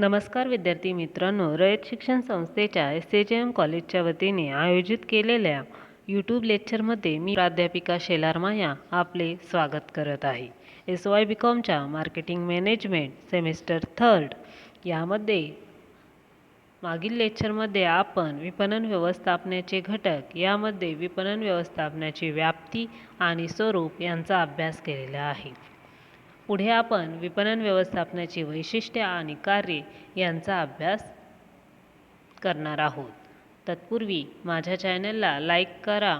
नमस्कार विद्यार्थी मित्रांनो रयत शिक्षण संस्थेच्या एस एच एम कॉलेजच्या वतीने आयोजित केलेल्या यूट्यूब लेक्चरमध्ये मी प्राध्यापिका शेलार माया आपले स्वागत करत आहे. एस वाय बी कॉमच्या मार्केटिंग मॅनेजमेंट सेमिस्टर थर्ड यामध्ये मागील लेक्चरमध्ये आपण विपणन व्यवस्थापनाचे घटक यामध्ये विपणन व्यवस्थापनाची व्याप्ती आणि स्वरूप यांचा अभ्यास केलेला आहे. पुढे आपण विपणन व्यवस्थापनाची वैशिष्ट्ये आणि कार्ये यांचा अभ्यास करणार आहोत. तत्पूर्वी माझ्या चॅनलला लाईक करा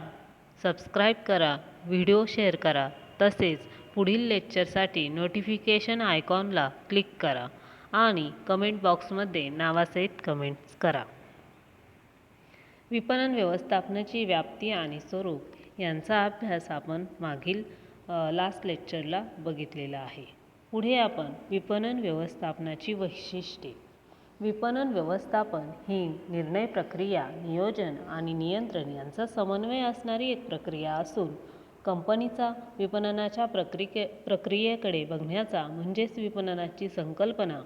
सबस्क्राईब करा व्हिडिओ शेअर करा तसेच पुढील लेक्चरसाठी नोटिफिकेशन आयकॉनला क्लिक करा आणि कमेंट बॉक्समध्ये नावासहित कमेंट्स करा. विपणन व्यवस्थापनाची व्याप्ती आणि स्वरूप यांचा अभ्यास आपण मागील लास्ट लेक्चरला बघितलेलं आहे. पुढे आपण विपणन व्यवस्थापनाची वैशिष्ट्ये. विपणन व्यवस्थापन ही निर्णय प्रक्रिया नियोजन आणि नियंत्रण यांचा समन्वय असणारी एक प्रक्रिया असून कंपनीचा विपणनाच्या प्रक्रिये प्रक्रियेकडे बघण्याचा म्हणजेच विपणनाची संकल्पना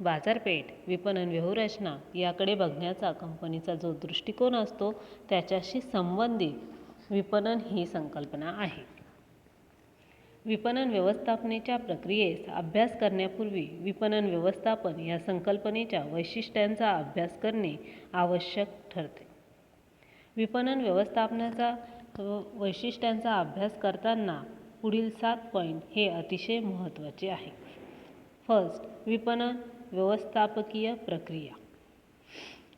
बाजारपेठ विपणन व्यूहरचना याकडे बघण्याचा कंपनीचा जो दृष्टिकोन असतो त्याच्याशी संबंधित विपणन ही संकल्पना आहे. विपणन व्यवस्थापनेच्या प्रक्रियेस अभ्यास करण्यापूर्वी विपणन व्यवस्थापन या संकल्पनेच्या वैशिष्ट्यांचा अभ्यास करणे आवश्यक ठरते. विपणन व्यवस्थापनाचा वैशिष्ट्यांचा अभ्यास करताना पुढील सात पॉईंट हे अतिशय महत्त्वाचे आहे. फर्स्ट विपणन व्यवस्थापकीय प्रक्रिया.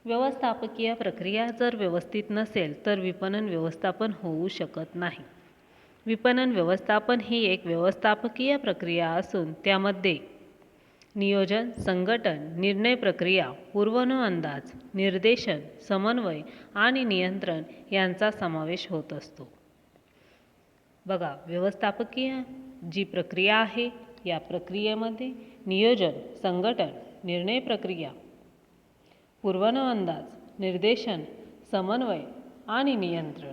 व्यवस्थापकीय प्रक्रिया जर व्यवस्थित नसेल तर विपणन व्यवस्थापन होऊ शकत नाही. विपणन व्यवस्थापन ही एक व्यवस्थापकीय प्रक्रिया असून त्यामध्ये नियोजन संघटन निर्णय प्रक्रिया पूर्वानुअंदाज निर्देशन समन्वय आणि नियंत्रण यांचा समावेश होत असतो. बघा व्यवस्थापकीय जी प्रक्रिया आहे या प्रक्रियेमध्ये नियोजन संघटन निर्णय प्रक्रिया पूर्वानुअंदाज निर्देशन समन्वय आणि नियंत्रण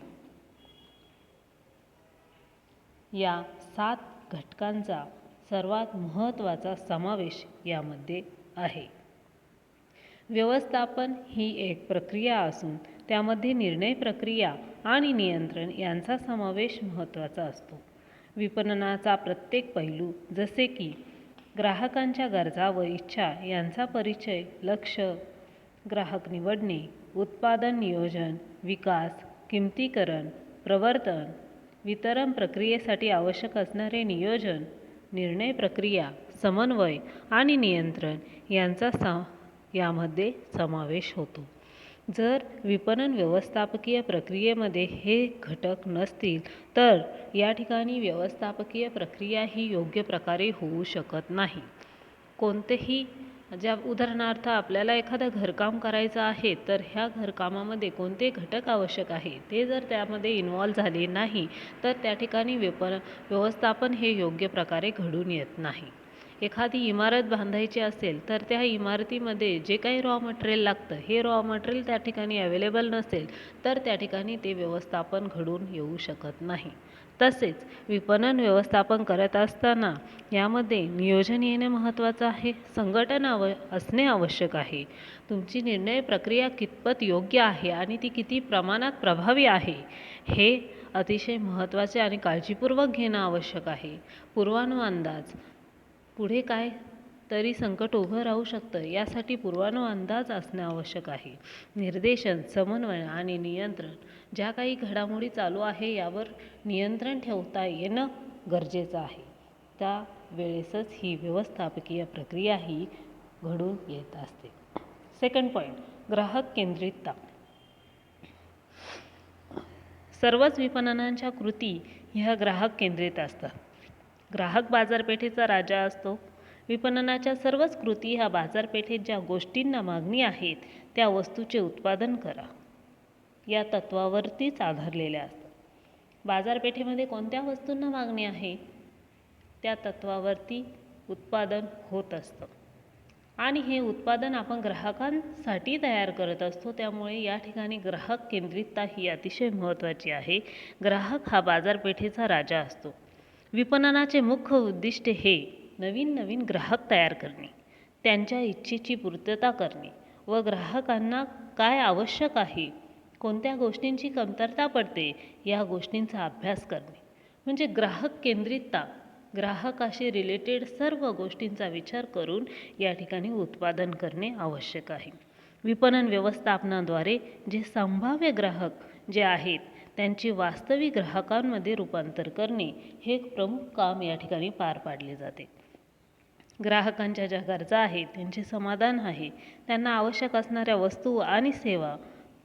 या सात घटकांचा सर्वात महत्त्वाचा समावेश यामध्ये आहे. व्यवस्थापन ही एक प्रक्रिया असून त्यामध्ये निर्णय प्रक्रिया आणि नियंत्रण यांचा समावेश महत्त्वाचा असतो. विपणनाचा प्रत्येक पैलू जसे की ग्राहकांच्या गरजा व इच्छा यांचा परिचय लक्ष ग्राहक निवडणे उत्पादन नियोजन विकास किंमतीकरण प्रवर्तन वितरण प्रक्रियेसाठी आवश्यक असणारे नियोजन निर्णय प्रक्रिया समन्वय आणि नियंत्रण यांचा सा यामध्ये समावेश होतो. जर विपणन व्यवस्थापकीय प्रक्रियेमध्ये हे घटक नसतील तर या ठिकाणी व्यवस्थापकीय प्रक्रिया ही योग्य प्रकारे होऊ शकत नाही. कोणतेही ज्या उदाहरणार्थ आपल्याला एखादं घरकाम करायचं आहे तर ह्या घरकामामध्ये कोणते घटक आवश्यक आहे? ते जर त्यामध्ये इन्वॉल्व झाले नाही तर त्या ठिकाणी वेप व्यवस्थापन हे योग्य प्रकारे घडून येत नाही. एखादी इमारत बांधायची असेल तर त्या इमारतीमध्ये जे काही रॉ मटेरियल लागतं हे रॉ मटेरियल त्या ठिकाणी अवेलेबल नसेल तर त्या ठिकाणी ते व्यवस्थापन घडून येऊ शकत नाही. तसेच विपणन व्यवस्थापन करत असताना यामध्ये नियोजन येणे महत्त्वाचं आहे संघटन आव असणे आवश्यक आहे. तुमची निर्णय प्रक्रिया कितपत योग्य आहे आणि ती किती प्रमाणात प्रभावी आहे हे अतिशय महत्त्वाचे आणि काळजीपूर्वक घेणं आवश्यक आहे. पूर्वानुअंदाज. पुढे काय तरी संकट उभं राहू शकतं यासाठी पूर्वानुअंदाज असणे आवश्यक आहे. निर्देशन समन्वय आणि नियंत्रण. ज्या काही घडामोडी चालू आहे यावर नियंत्रण ठेवता येणं गरजेचं आहे. त्या वेळेसच ही व्यवस्थापकीय प्रक्रिया ही घडून येत असते. सेकंड पॉईंट ग्राहक केंद्रितता. सर्वच विपणनांच्या कृती ह्या ग्राहक केंद्रित असतात. ग्राहक बाजारपेठेचा राजा असतो. विपणनाच्या सर्वच कृती ह्या बाजारपेठेत ज्या गोष्टींना मागणी आहेत त्या वस्तूचे उत्पादन करा. या तत्वावरतीच आधारलेल्या असतात. बाजारपेठेमध्ये कोणत्या वस्तूंना मागणी आहे? त्या तत्वावरती उत्पादन होत असतं. आणि हे उत्पादन आपण ग्राहकांसाठी तयार करत असतो त्यामुळे या ठिकाणी ग्राहक केंद्रितता ही अतिशय महत्त्वाची आहे. ग्राहक हा बाजारपेठेचा राजा असतो. विपणनाचे मुख्य उद्दिष्ट हे नवीन नवीन ग्राहक तयार करणे त्यांच्या इच्छेची पूर्तता करणे व ग्राहकांना काय आवश्यक आहे कोणत्या गोष्टींची कमतरता पडते या गोष्टींचा अभ्यास करणे. म्हणजे ग्राहक केंद्रितता ग्राहकाशी रिलेटेड सर्व गोष्टींचा विचार करून या ठिकाणी उत्पादन करणे आवश्यक आहे. विपणन व्यवस्थापनाद्वारे जे संभाव्य ग्राहक जे आहेत त्यांचे वास्तविक ग्राहकांमध्ये रूपांतर करणे हे एक प्रमुख काम या ठिकाणी पार पाडले जाते. ग्राहकांच्या ज्या गरजा आहेत त्यांचे समाधान आहे त्यांना आवश्यक असणाऱ्या वस्तू आणि सेवा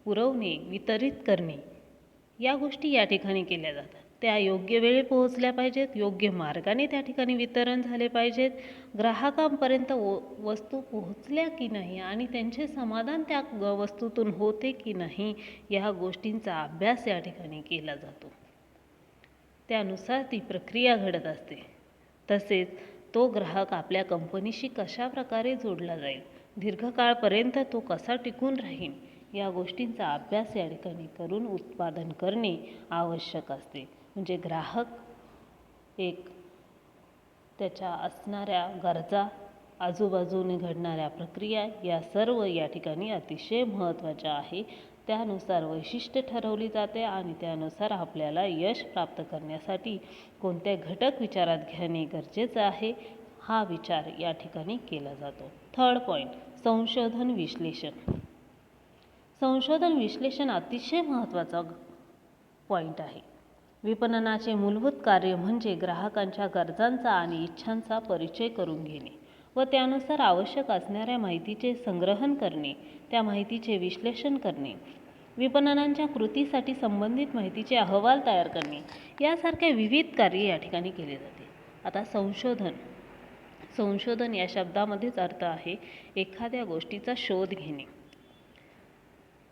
पुरवणे वितरित करणे या गोष्टी या ठिकाणी केल्या जातात. त्या योग्य वेळी पोहोचल्या पाहिजेत योग्य मार्गाने त्या ठिकाणी वितरण झाले पाहिजेत. ग्राहकांपर्यंत व वस्तू पोहोचल्या की नाही आणि त्यांचे समाधान त्या ग वस्तूतून होते की नाही या गोष्टींचा अभ्यास या ठिकाणी केला जातो. त्यानुसार ती प्रक्रिया घडत असते. तसेच तो ग्राहक आपल्या कंपनीशी कशा प्रकारे जोडला जाईल? दीर्घकाळपर्यंत तो कसा टिकून राहील? या गोष्टींचा अभ्यास या ठिकाणी करून उत्पादन करणे आवश्यक असते. म्हणजे ग्राहक एक त्याच्या असणाऱ्या गरजा आजूबाजूने घडणाऱ्या प्रक्रिया या सर्व या ठिकाणी अतिशय महत्त्वाच्या आहे. त्यानुसार वैशिष्ट्य ठरवली जाते आणि त्यानुसार आपल्याला यश प्राप्त करण्यासाठी कोणते घटक विचारात घेणे गरजेचं आहे हा विचार या ठिकाणी केला जातो. थर्ड पॉईंट संशोधन विश्लेषण. संशोधन विश्लेषण अतिशय महत्त्वाचा पॉईंट आहे. विपणनाचे मूलभूत कार्य म्हणजे ग्राहकांच्या गरजांचा आणि इच्छांचा परिचय करून घेणे व त्यानुसार आवश्यक असणाऱ्या माहितीचे संग्रहण करणे त्या माहितीचे विश्लेषण करणे विपणनांच्या कृतीसाठी संबंधित माहितीचे अहवाल तयार करणे यासारख्या विविध कार्ये या ठिकाणी केले जाते. आता संशोधन. संशोधन या शब्दामध्येच अर्थ आहे एखाद्या गोष्टीचा शोध घेणे.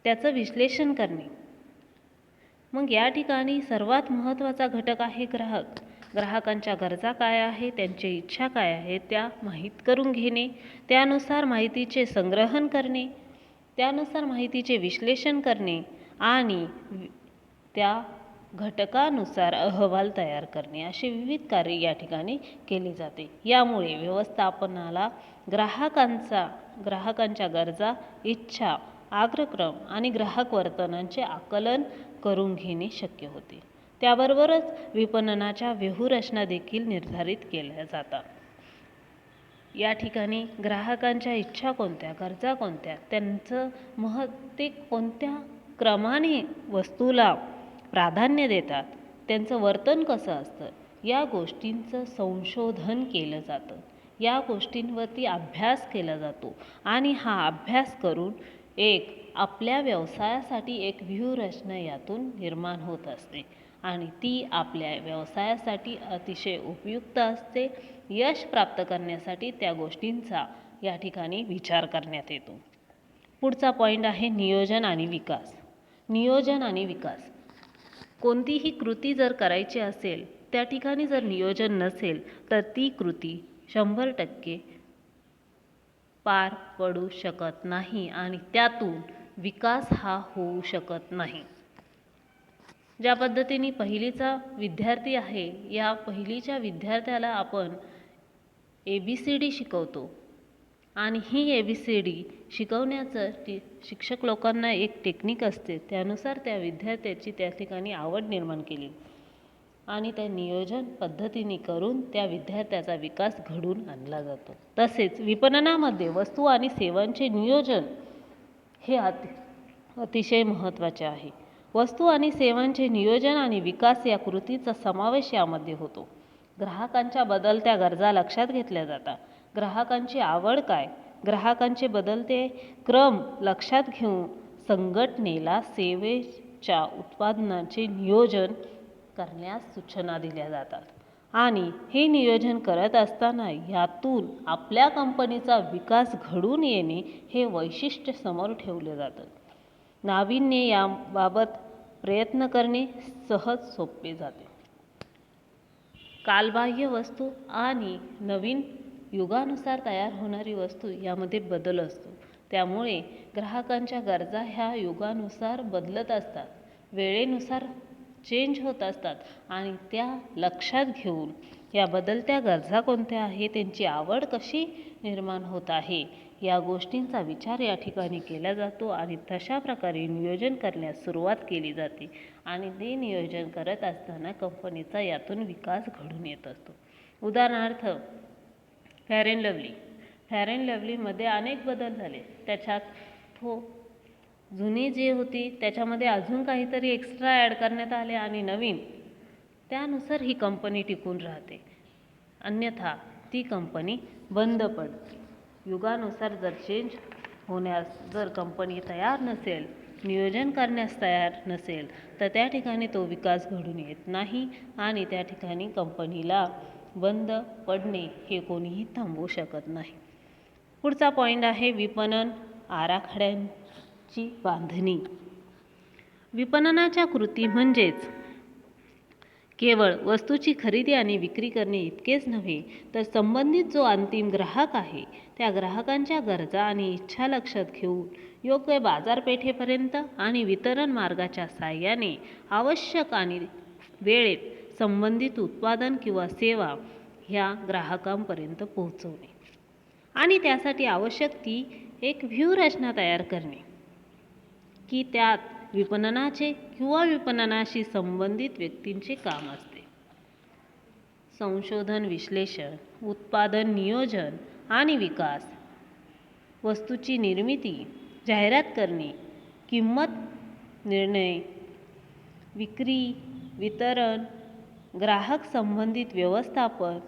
त्याचं विश्लेषण करणे. मग या ठिकाणी सर्वात महत्त्वाचा घटक आहे ग्राहक. ग्राहकांच्या गरजा काय आहे त्यांची इच्छा काय आहे त्या माहीत करून घेणे त्यानुसार माहितीचे संग्रहण करणे त्यानुसार माहितीचे विश्लेषण करणे आणि त्या घटकानुसार अहवाल तयार करणे. असे विविध कार्य या ठिकाणी केले जाते. यामुळे व्यवस्थापनाला ग्राहकांचा ग्राहकांच्या गरजा इच्छा आग्रक्रम आणि ग्राहक वर्तनांचे आकलन करून घेणे शक्य होते. त्याबरोबरच विपणनाच्या व्यूहरचना देखील निर्धारित केल्या जातात. या ठिकाणी ग्राहकांच्या इच्छा कोणत्या गरजा कोणत्या त्यांचं मह ते कोणत्या क्रमाने वस्तूला प्राधान्य देतात त्यांचं वर्तन कसं असतं या गोष्टींचं संशोधन केलं जातं. या गोष्टींवरती अभ्यास केला जातो आणि हा अभ्यास करून एक आपल्या व्यवसायासाठी एक व्यूहरचना यातून निर्माण होत असते आणि ती आपल्या व्यवसायासाठी अतिशय उपयुक्त असते. यश प्राप्त करण्यासाठी त्या गोष्टींचा या ठिकाणी विचार करण्यात येतो. पुढचा पॉईंट आहे नियोजन आणि विकास. नियोजन आणि विकास. कोणतीही कृती जर करायची असेल त्या ठिकाणी जर नियोजन नसेल तर ती कृती शंभर टक्के पार पडू शकत नाही आणि त्यातून विकास हा होऊ शकत नाही. ज्या पद्धतीने पहिलीचा विद्यार्थी आहे या पहिलीच्या विद्यार्थ्याला आपण ए बी सी डी शिकवतो. आणि ही ए बी सी डी शिकवण्याचं टी शिक्षक लोकांना एक टेक्निक असते त्यानुसार त्या विद्यार्थ्याची त्या ठिकाणी आवड निर्माण केली. आणि त्या नियोजन पद्धतीने करून त्या विद्यार्थ्याचा विकास घडून आणला जातो. तसेच विपणनामध्ये वस्तू आणि सेवांचे नियोजन हे अति अतिशय महत्त्वाचे आहे. वस्तू आणि सेवांचे नियोजन आणि विकास या कृतीचा समावेश यामध्ये होतो. ग्राहकांच्या बदलत्या गरजा लक्षात घेतल्या जातात. ग्राहकांची आवड काय? ग्राहकांचे बदलते क्रम लक्षात घेऊन संघटनेला सेवेच्या उत्पादनाचे नियोजन करण्यास सूचना दिल्या जातात. आणि हे नियोजन करत असताना यातून आपल्या कंपनीचा विकास घडून येणे हे वैशिष्ट्य समोर ठेवले जातं. नाविन्य याबाबत प्रयत्न करणे सहज सोपे जाते. कालबाह्य वस्तू आणि नवीन युगानुसार तयार होणारी वस्तू यामध्ये बदल असतो. त्यामुळे ग्राहकांच्या गरजा ह्या युगानुसार बदलत असतात. वेळेनुसार चेंज होत असतात. आणि त्या लक्षात घेऊन या बदलत्या गरजा कोणत्या आहे त्यांची आवड कशी निर्माण होत आहे या गोष्टींचा विचार या ठिकाणी केला जातो आणि तशा प्रकारे नियोजन करण्यास सुरुवात केली जाते. आणि ते नियोजन करत असताना कंपनीचा यातून विकास घडून येत असतो. उदाहरणार्थ Fair and Lovely. Fair and लवलीमध्ये अनेक बदल झाले. त्याच्यात थो जुनी जी होती त्याच्यामध्ये अजून काहीतरी एक्स्ट्रा ॲड करण्यात आले आणि नवीन त्यानुसार ही कंपनी टिकून राहते. अन्यथा ती कंपनी बंद पडते. युगानुसार जर चेंज होण्यास जर कंपनी तयार नसेल नियोजन करण्यास तयार नसेल तर त्या ठिकाणी तो विकास घडून येत नाही आणि त्या ठिकाणी कंपनीला बंद पडणे हे कोणीही थांबवू शकत नाही. पुढचा पॉईंट आहे विपणन आराखड्यां ची बांधणी. विपणनाच्या कृती म्हणजेच केवळ वस्तूची खरेदी आणि विक्री करणे इतकेच नव्हे तर संबंधित जो अंतिम ग्राहक आहे त्या ग्राहकांच्या गरजा आणि इच्छा लक्षात घेऊन योग्य बाजारपेठेपर्यंत आणि वितरण मार्गाच्या साहाय्याने आवश्यक आणि वेळेत संबंधित उत्पादन किंवा सेवा ह्या ग्राहकांपर्यंत पोहोचवणे. आणि त्यासाठी आवश्यक ती एक व्यूहरचना तयार करणे. की त्यात विपणनाचे किंवा विपणनाशी संबंधित व्यक्तींचे काम असते. संशोधन विश्लेषण उत्पादन नियोजन आणि विकास वस्तूची निर्मिती जाहिरात करणे किंमत निर्णय विक्री वितरण ग्राहक संबंधित व्यवस्थापन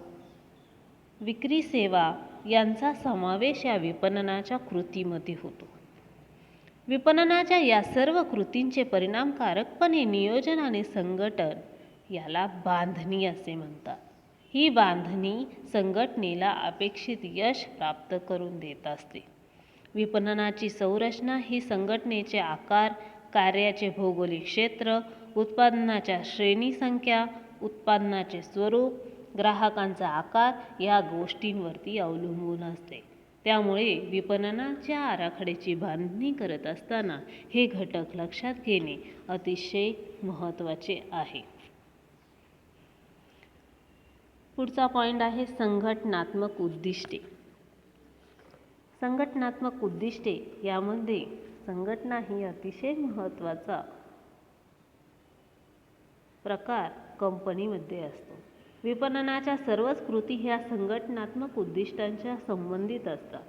विक्री सेवा यांचा समावेश या विपणनाच्या कृतीमध्ये होतो. विपणनाच्या या सर्व कृतींचे परिणामकारकपणे नियोजन आणि संघटन याला बांधणी असे म्हणतात. ही बांधणी संघटनेला अपेक्षित यश प्राप्त करून देत असते. विपणनाची संरचना ही संघटनेचे आकार कार्याचे भौगोलिक क्षेत्र उत्पादनाच्या श्रेणी संख्या उत्पादनाचे स्वरूप ग्राहकांचा आकार या गोष्टींवरती अवलंबून असते. त्यामुळे विपणनाच्या आराखड्याची बांधणी करत असताना हे घटक लक्षात घेणे अतिशय महत्त्वाचे आहे. पुढचा पॉईंट आहे संघटनात्मक उद्दिष्टे. संघटनात्मक उद्दिष्टे यामध्ये संघटना ही अतिशय महत्त्वाचा प्रकार कंपनीमध्ये असतो. विपणनाच्या सर्वच कृती ह्या संघटनात्मक उद्दिष्टांच्या संबंधित असतात.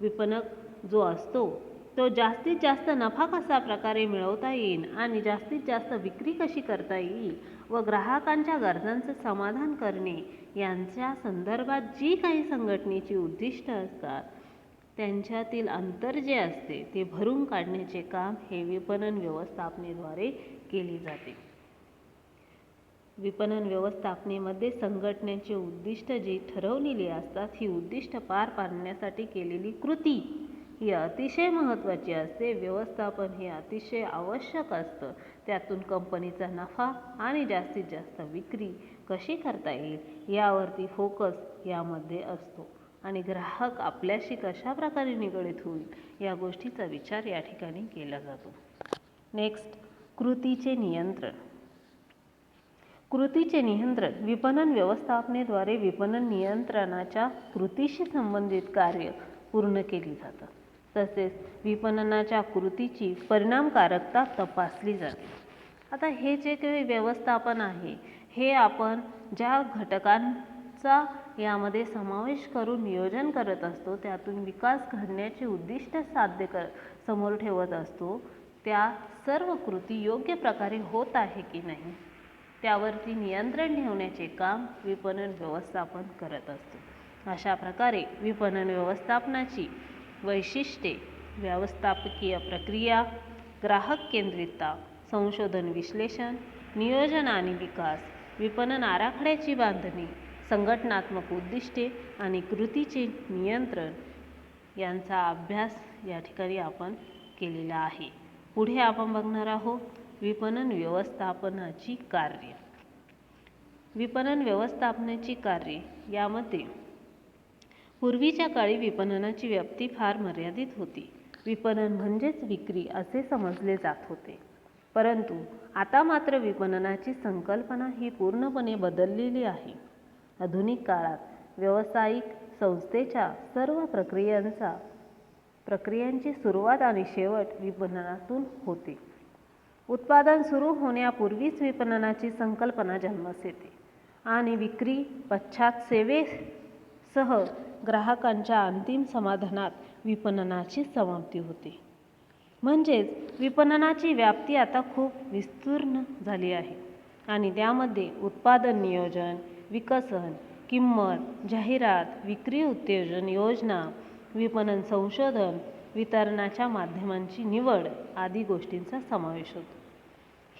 विपणक जो असतो तो जास्तीत जास्त नफा कसा प्रकारे मिळवता येईल आणि जास्तीत जास्त विक्री कशी करता येईल व ग्राहकांच्या गरजांचं समाधान करणे यांच्या संदर्भात जी काही संघटनेची उद्दिष्ट असतात त्यांच्यातील अंतर जे असते ते भरून काढण्याचे काम हे विपणन व्यवस्थापनेद्वारे केले जाते. विपणन व्यवस्थापनेमध्ये संघटनेचे उद्दिष्ट जी ठरवलेली असतात ही उद्दिष्ट पार पाडण्यासाठी केलेली कृती ही अतिशय महत्त्वाची असते. व्यवस्थापन हे अतिशय आवश्यक असतं. त्यातून कंपनीचा नफा आणि जास्तीत जास्त विक्री कशी करता येईल यावरती फोकस यामध्ये असतो आणि ग्राहक आपल्याशी कशा प्रकारे निगडीत होईल या गोष्टीचा विचार या ठिकाणी केला जातो. नेक्स्ट कृतीचे नियंत्रण. कृतीचे नियंत्रण विपणन व्यवस्थापनेद्वारे विपणन नियंत्रणाच्या कृतीशी संबंधित कार्य पूर्ण केली जातात तसेच विपणनाच्या कृतीची परिणामकारकता तपासली जाते. आता हे जे काही व्यवस्थापन आहे हे आपण ज्या घटकांचा यामध्ये समावेश करून नियोजन करत असतो त्यातून विकास घडण्याचे उद्दिष्ट साध्य कर समोर ठेवत असतो त्या सर्व कृती योग्य प्रकारे होत आहे की नाही? त्यावरती नियंत्रण ठेवण्याचे काम विपणन व्यवस्थापन करत असतो. अशा प्रकारे विपणन व्यवस्थापनाची वैशिष्ट्ये व्यवस्थापकीय प्रक्रिया ग्राहक केंद्रितता संशोधन विश्लेषण नियोजन आणि विकास विपणन आराखड्याची बांधणी संघटनात्मक उद्दिष्टे आणि कृतीचे नियंत्रण यांचा अभ्यास या ठिकाणी आपण केलेला आहे. पुढे आपण बघणार आहोत विपणन व्यवस्थापनाची कार्य. विपणन व्यवस्थापनाची कार्ये यामध्ये पूर्वीच्या काळी विपणनाची व्याप्ती फार मर्यादित होती. विपणन म्हणजेच विक्री असे समजले जात होते. परंतु आता मात्र विपणनाची संकल्पना ही पूर्णपणे बदललेली आहे. आधुनिक काळात व्यावसायिक संस्थेच्या सर्व प्रक्रियांचा प्रक्रियांची सुरुवात आणि शेवट विपणनातून होते. उत्पादन सुरू होण्यापूर्वीच विपणनाची संकल्पना जन्मास येते. आणि विक्री पश्चात सेवेसह ग्राहकांच्या अंतिम समाधानात विपणनाची समाप्ती होते. म्हणजेच विपणनाची व्याप्ती आता खूप विस्तीर्ण झाली आहे. आणि त्यामध्ये उत्पादन नियोजन विकसन किंमत जाहिरात विक्री उत्तेजन योजना विपणन संशोधन वितरणाच्या माध्यमांची निवड आदी गोष्टींचा समावेश होतो.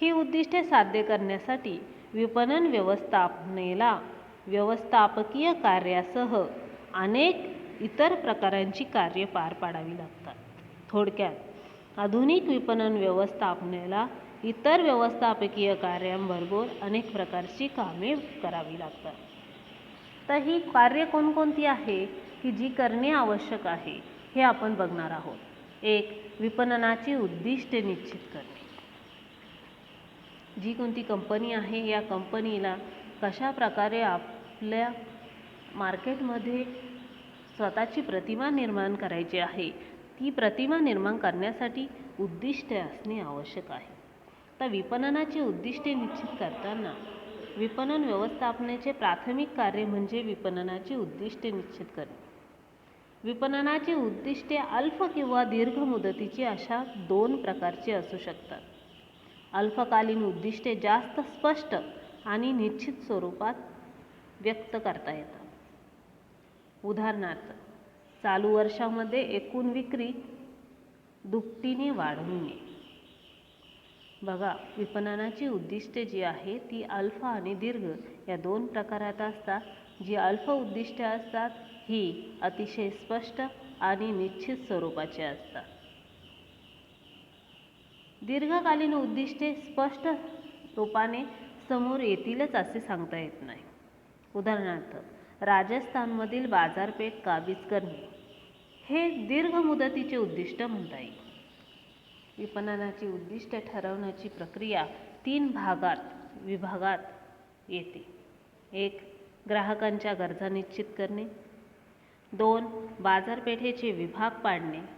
ही उद्दिष्टे साध्य करण्यासाठी विपणन व्यवस्थापनेला व्यवस्थापकीय कार्यासह अनेक इतर प्रकारांची कार्ये पार पाडावी लागतात. थोडक्यात आधुनिक विपणन व्यवस्थापनेला इतर व्यवस्थापकीय कार्यांबरोबर अनेक प्रकारची कामे करावी लागतात. तर ही कार्य कोणकोणती आहे? की जी करणे आवश्यक आहे हे आपण बघणार आहोत. एक विपणनाची उद्दिष्टे निश्चित करणे. जी कोणती कंपनी आहे या कंपनीला कशा प्रकारे आपल्या मार्केटमध्ये स्वतःची प्रतिमा निर्माण करायची आहे ती प्रतिमा निर्माण करण्यासाठी उद्दिष्टे असणे आवश्यक आहे. तर विपणनाची उद्दिष्टे निश्चित करताना विपणन व्यवस्थापनेचे प्राथमिक कार्य म्हणजे विपणनाचे उद्दिष्टे निश्चित करणे. विपणनाचे उद्दिष्टे अल्प किंवा दीर्घ मुदतीची अशा दोन प्रकारची असू शकतात. अल्पकालीन उद्दिष्टे जास्त स्पष्ट आणि निश्चित स्वरूपात व्यक्त करता येतात. उदाहरणार्थ चालू वर्षामध्ये एकूण विक्री दुपटीने वाढवणे बघा विपणनाची उद्दिष्टे जी आहे ती अल्फ आणि दीर्घ या दोन प्रकारात असतात. जी अल्फ उद्दिष्टे असतात ही अतिशय स्पष्ट आणि निश्चित स्वरूपाची असतात. दीर्घकालीन उद्दिष्टे स्पष्ट रूपाने समोर येतीलच असे सांगता येत नाही. उदाहरणार्थ राजस्थानमधील बाजारपेठ काबीज करणे. हे दीर्घ मुदतीचे उद्दिष्ट म्हणता येईल. विपणनाची उद्दिष्ट ठरवण्याची प्रक्रिया तीन भागात विभागात येते. एक ग्राहकांच्या गरजा निश्चित करणे. दोन बाजारपेठेचे विभाग पाडणे.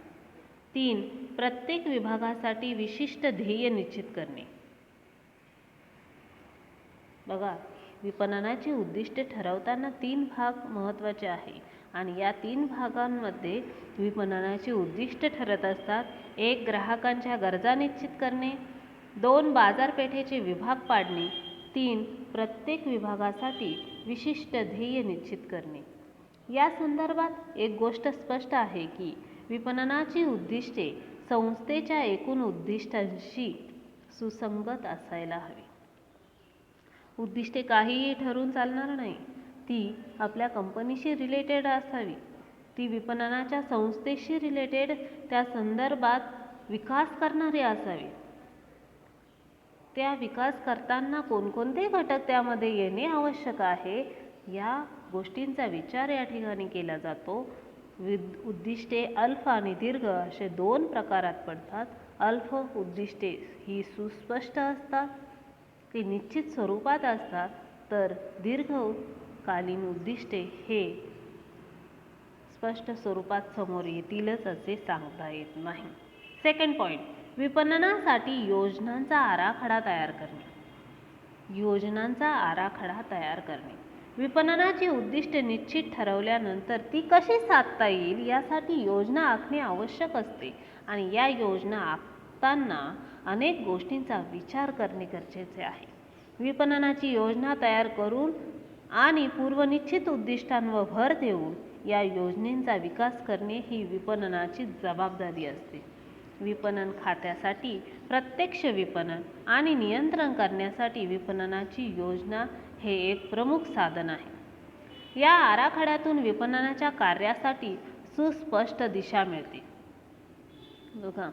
तीन प्रत्येक विभागासाठी विशिष्ट ध्येय निश्चित करणे. बघा विपणनाची उद्दिष्ट ठरवताना तीन भाग महत्त्वाचे आहे आणि या तीन भागांमध्ये विपणनाची उद्दिष्ट ठरत असतात. एक ग्राहकांच्या गरजा निश्चित करणे. दोन बाजारपेठेचे विभाग पाडणे. तीन प्रत्येक विभागासाठी विशिष्ट ध्येय निश्चित करणे. या संदर्भात एक गोष्ट स्पष्ट आहे की विपणनाची उद्दिष्टे संस्थेच्या एकूण उद्दिष्टांशी सुसंगत असायला हवी. उद्दिष्टे काहीही ठरून चालणार नाही ती आपल्या कंपनीशी रिलेटेड असावी. ती विपणनाच्या संस्थेशी रिलेटेड त्या संदर्भात विकास करणारी असावी. त्या विकास करताना कोणकोणते घटक त्यामध्ये येणे आवश्यक आहे या गोष्टींचा विचार या ठिकाणी केला जातो. विद उद्दिष्टे अल्फ आणि दीर्घ असे दोन प्रकारात पडतात. अल्फ उद्दिष्टे ही सुस्पष्ट असतात. ती निश्चित स्वरूपात असतात. तर दीर्घकालीन उद्दिष्टे हे स्पष्ट स्वरूपात समोर येतीलच असे सांगता येत नाही. सेकंड पॉईंट विपणनासाठी योजनांचा आराखडा तयार करणे. योजनांचा आराखडा तयार करणे. विपणनाची उद्दिष्ट निश्चित ठरवल्यानंतर ती कशी साधता येईल यासाठी योजना आखणे आवश्यक असते. आणि या योजना आखताना अनेक गोष्टींचा विचार करणे गरजेचे आहे. विपणनाची योजना तयार करून आणि पूर्वनिश्चित उद्दिष्टांवर भर देऊन या योजनेचा विकास करणे ही विपणनाची जबाबदारी असते. विपणन खात्यासाठी प्रत्यक्ष विपणन आणि नियंत्रण करण्यासाठी विपणनाची योजना हे एक प्रमुख साधन आहे. या आराखड्यातून विपणनाच्या कार्यासाठी सुस्पष्ट दिशा मिळते. बघा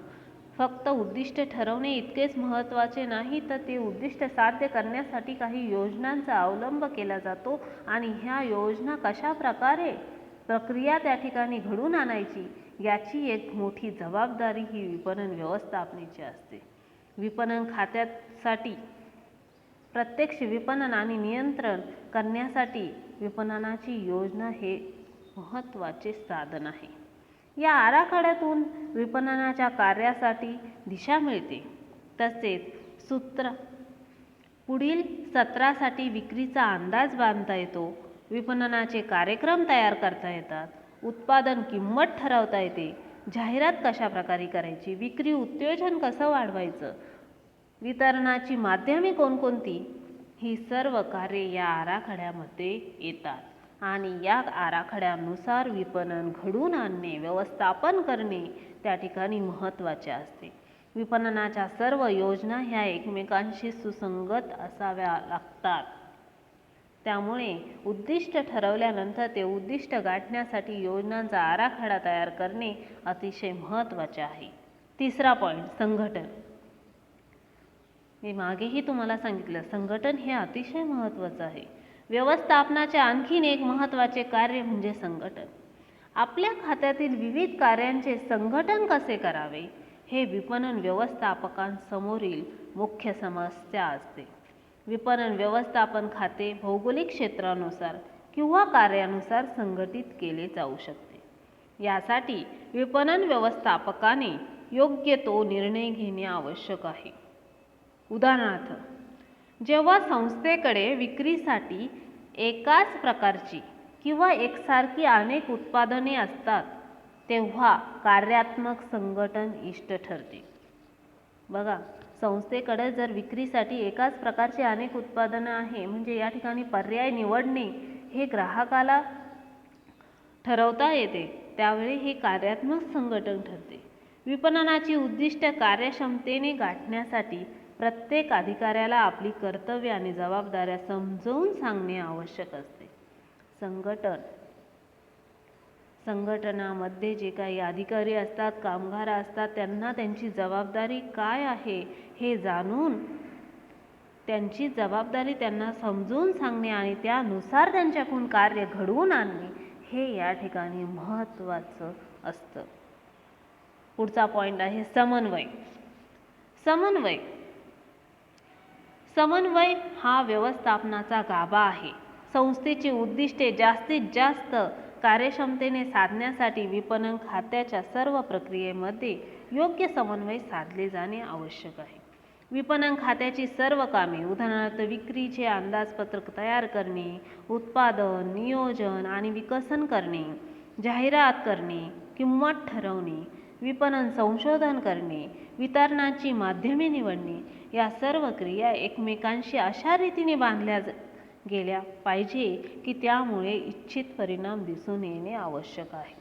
फक्त उद्दिष्ट ठरवणे इतकेच महत्त्वाचे नाही तर ते उद्दिष्ट साध्य करण्यासाठी काही योजनांचा अवलंब केला जातो आणि ह्या योजना कशा प्रकारे प्रक्रिया त्या ठिकाणी घडून आणायची याची एक मोठी जबाबदारी ही विपणन व्यवस्थापनेची असते. विपणन खात्यासाठी प्रत्यक्ष विपणन आणि नियंत्रण करण्यासाठी विपणनाची योजना हे महत्त्वाचे साधन आहे. या आराखड्यातून विपणनाच्या कार्यासाठी दिशा मिळते. तसेच सूत्र पुढील सत्रासाठी विक्रीचा अंदाज बांधता येतो. विपणनाचे कार्यक्रम तयार करता येतात. उत्पादन किंमत ठरवता येते. जाहिरात कशा प्रकारे करायची? विक्री उत्तेजन कसं वाढवायचं? वितरणाची माध्यमे कोणकोणती? ही सर्व कार्ये या आराखड्यामध्ये येतात आणि या आराखड्यानुसार विपणन घडून आणणे व्यवस्थापन करणे त्या ठिकाणी महत्त्वाचे असते. विपणनाच्या सर्व योजना ह्या एकमेकांशी सुसंगत असाव्या लागतात. त्यामुळे उद्दिष्ट ठरवल्यानंतर ते उद्दिष्ट गाठण्यासाठी योजनांचा आराखडा तयार करणे अतिशय महत्त्वाचे आहे. तिसरा पॉईंट संघटन. मी मागेही तुम्हाला सांगितलं संघटन हे अतिशय महत्त्वाचं आहे. व्यवस्थापनाचे आणखीन एक महत्त्वाचे कार्य म्हणजे संघटन. आपल्या खात्यातील विविध कार्यांचे संघटन कसे करावे हे विपणन व्यवस्थापकांसमोरील मुख्य समस्या असते. विपणन व्यवस्थापन खाते भौगोलिक क्षेत्रानुसार किंवा कार्यानुसार संघटित केले जाऊ शकते. यासाठी विपणन व्यवस्थापकाने योग्य तो निर्णय घेणे आवश्यक आहे. उदाहरणार्थ जेव्हा संस्थेकडे विक्रीसाठी एकाच प्रकारची किंवा एकसारखी अनेक उत्पादने असतात तेव्हा कार्यात्मक संघटन इष्ट ठरते. बघा संस्थेकडे जर विक्रीसाठी एकाच प्रकारचे अनेक उत्पादनं आहे म्हणजे या ठिकाणी पर्याय निवडणे हे ग्राहकाला ठरवता येते त्यावेळी हे कार्यात्मक संघटन ठरते. विपणनाची उद्दिष्ट कार्यक्षमतेने गाठण्यासाठी प्रत्येक अधिकाऱ्याला आपली कर्तव्य आणि जबाबदाऱ्या समजवून सांगणे आवश्यक असते. संघटन. संघटनामध्ये जे काही अधिकारी असतात कामगार असतात त्यांना त्यांची जबाबदारी काय आहे हे जाणून त्यांची जबाबदारी त्यांना समजून सांगणे आणि त्यानुसार त्यांच्याकडून कार्य घडवून आणणे हे या ठिकाणी महत्त्वाचं असतं. पुढचा पॉईंट आहे समन्वय. समन्वय. समन्वय हा व्यवस्थापनाचा गाभा आहे. संस्थेची उद्दिष्टे जास्तीत जास्त कार्यक्षमतेने साधण्यासाठी विपणन खात्याच्या सर्व प्रक्रियेमध्ये योग्य समन्वय साधले जाणे आवश्यक आहे. विपणन खात्याची सर्व कामे उदाहरणार्थ विक्रीचे अंदाजपत्रक तयार करणे उत्पादन नियोजन आणि विकसन करणे जाहिरात करणे किंमत ठरवणे विपणन संशोधन करणे वितरणाची माध्यमे निवडणे या सर्व क्रिया एकमेकांशी अशा रीतीने बांधल्या गेल्या पाहिजे की त्यामुळे इच्छित परिणाम दिसून येणे आवश्यक आहे.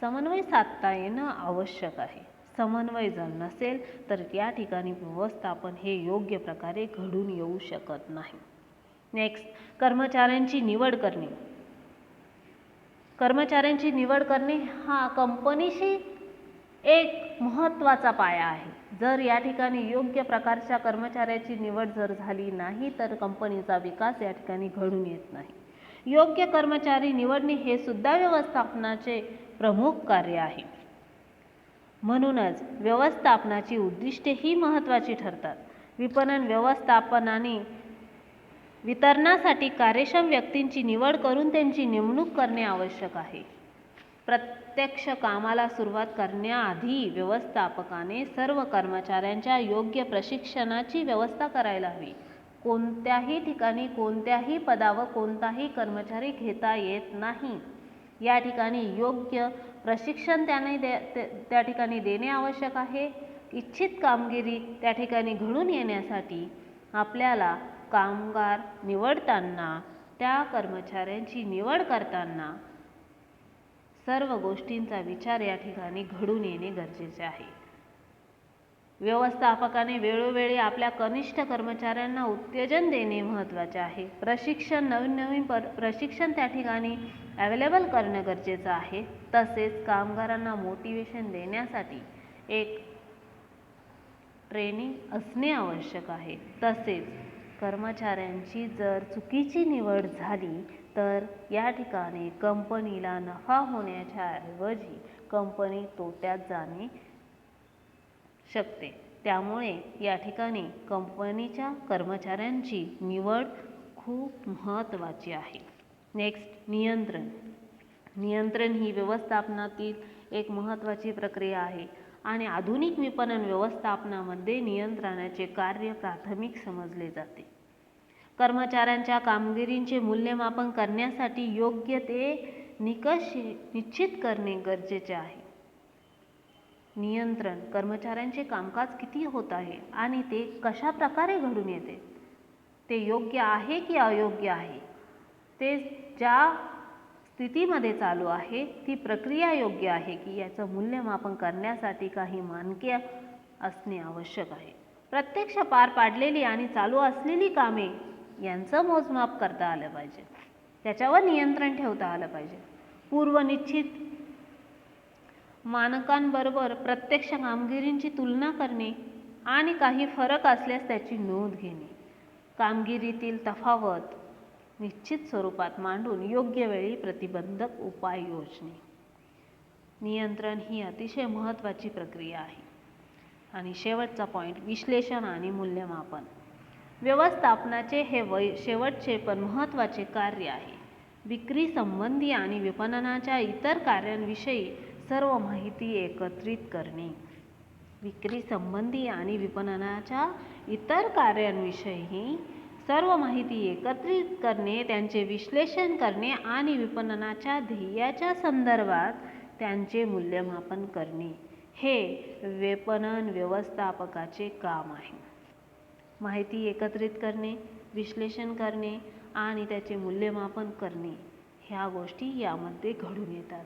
समन्वय साधता येणं आवश्यक आहे. समन्वय जर नसेल तर या ठिकाणी व्यवस्थापन हे योग्य प्रकारे घडून येऊ शकत नाही. नेक्स्ट कर्मचाऱ्यांची निवड करणे. कर्मचाऱ्यांची निवड करणे हा कंपनीशी एक महत्त्वाचा पाया आहे. जर या ठिकाणी योग्य प्रकारच्या कर्मचाऱ्याची निवड जर झाली नाही तर कंपनीचा विकास या ठिकाणी घडून येत नाही. योग्य कर्मचारी निवडणे हे सुद्धा व्यवस्थापनाचे प्रमुख कार्य आहे. म्हणूनच व्यवस्थापनाची उद्दिष्टे ही महत्त्वाची ठरतात. विपणन व्यवस्थापनाने वितरणासाठी कार्यक्षम व्यक्तींची निवड करून त्यांची नेमणूक करणे आवश्यक आहे. प्रत्यक्ष कामाला सुरुवात करण्याआधी व्यवस्थापकाने सर्व कर्मचाऱ्यांच्या योग्य प्रशिक्षणाची व्यवस्था करायला हवी. कोणत्याही ठिकाणी कोणत्याही पदावर कोणताही कर्मचारी घेता येत नाही. या ठिकाणी योग्य प्रशिक्षण त्याने दे त्या ठिकाणी देणे आवश्यक आहे. इच्छित कामगिरी त्या ठिकाणी घडून येण्यासाठी आपल्याला कामगार निवडताना त्या कर्मचाऱ्यांची निवड करताना सर्व गोष्टींचा विचार या ठिकाणी घडून येणे गरजेचे आहे. व्यवस्थापकाने वेळोवेळी आपल्या कनिष्ठ कर्मचाऱ्यांना उत्तेजन देणे महत्त्वाचे आहे. प्रशिक्षण नवीन नवीन पर प्रशिक्षण त्या ठिकाणी अवेलेबल करणं गरजेचं आहे. तसेच कामगारांना मोटिवेशन देण्यासाठी एक ट्रेनिंग असणे आवश्यक आहे. तसेच कर्मचाऱ्यांची जर चुकीची निवड झाली तर या ठिकाणी कंपनीला नफा होण्याच्या ऐवजी कंपनी तोट्यात जाणे शकते. त्यामुळे या ठिकाणी कंपनीच्या कर्मचाऱ्यांची निवड खूप महत्त्वाची आहे. नेक्स्ट नियंत्रण. नियंत्रण ही व्यवस्थापनातील एक महत्त्वाची प्रक्रिया आहे आणि आधुनिक विपणन व्यवस्थापनामध्ये नियंत्रणाचे कार्य प्राथमिक समजले जाते. कर्मचाऱ्यांच्या कामगिरीचे मूल्यमापन करण्यासाठी योग्य ते निकष निश्चित करणे गरजेचे आहे. नियंत्रण कर्मचाऱ्यांचे कामकाज किती होत आहे आणि ते कशा प्रकारे घडून येते? ते योग्य आहे की अयोग्य आहे? ते ज्या स्थितीमध्ये चालू आहे ती प्रक्रिया योग्य आहे की याचं मूल्यमापन करण्यासाठी काही मानके असणे आवश्यक आहे? प्रत्यक्ष पार पाडलेली आणि चालू असलेली कामे यांचं मोजमाप करता आलं पाहिजे. त्याच्यावर नियंत्रण ठेवता आलं पाहिजे. पूर्वनिश्चित मानकांबरोबर प्रत्यक्ष कामगिरींची तुलना करणे आणि काही फरक असल्यास त्याची नोंद घेणे. कामगिरीतील तफावत निश्चित स्वरूपात मांडून योग्य वेळी प्रतिबंधक उपाय योजणे. नियंत्रण ही अतिशय महत्त्वाची प्रक्रिया आहे. आणि शेवटचा पॉईंट विश्लेषण आणि मूल्यमापन. व्यवस्थापनाचे हे वै शेवटचे पण महत्त्वाचे कार्य आहे. विक्री संबंधी आणि विपणनाच्या इतर कार्यांविषयी सर्व माहिती एकत्रित करणे. विक्री संबंधी आणि विपणनाच्या इतर कार्यांविषयी सर्व माहिती एकत्रित करणे त्यांचे विश्लेषण करणे आणि विपणनाच्या ध्येयाच्या संदर्भात त्यांचे मूल्यमापन करणे हे विपणन व्यवस्थापकाचे काम आहे. माहिती एकत्रित करणे विश्लेषण करणे आणि त्याचे मूल्यमापन करणे. ह्या गोष्टी यामध्ये घडून येतात.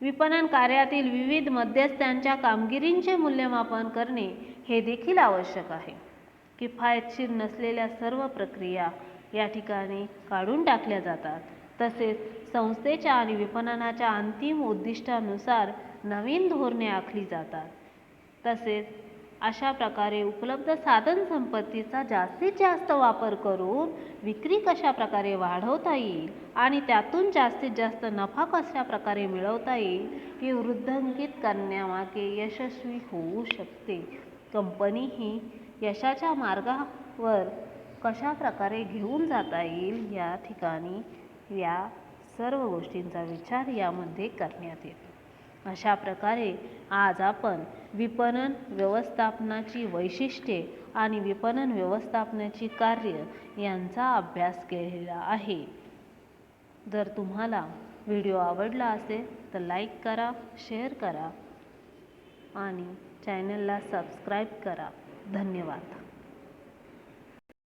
विपणन कार्यातील विविध मध्यस्थांच्या कामगिरींचे मूल्यमापन करणे हे देखील आवश्यक आहे. किफायतशीर नसलेल्या सर्व प्रक्रिया या ठिकाणी काढून टाकल्या जातात. तसेच संस्थेच्या आणि विपणनाच्या अंतिम उद्दिष्टानुसार नवीन धोरणे आखली जातात. तसेच अशा प्रकारे उपलब्ध साधन संपत्तीचा जास्तीत जास्त वापर करून विक्री कशा प्रकारे वाढवता येईल आणि त्यातून जास्तीत जास्त नफा कशा प्रकारे मिळवता येईल हे वृद्धांकित करण्यामागे यशस्वी होऊ शकते. कंपनी ही यशाच्या मार्गावर कशा प्रकारे घेऊन जाता येईल या ठिकाणी या सर्व गोष्टींचा विचार यामध्ये करण्यात येतो. अशा प्रकारे आज आपण विपणन व्यवस्थापनाची वैशिष्ट्ये आणि विपणन व्यवस्थापनाची कार्य यांचा अभ्यास केलेला आहे. जर तुम्हाला व्हिडिओ आवडला असेल तर लाईक करा शेअर करा आणि चॅनलला सबस्क्राईब करा. धन्यवाद.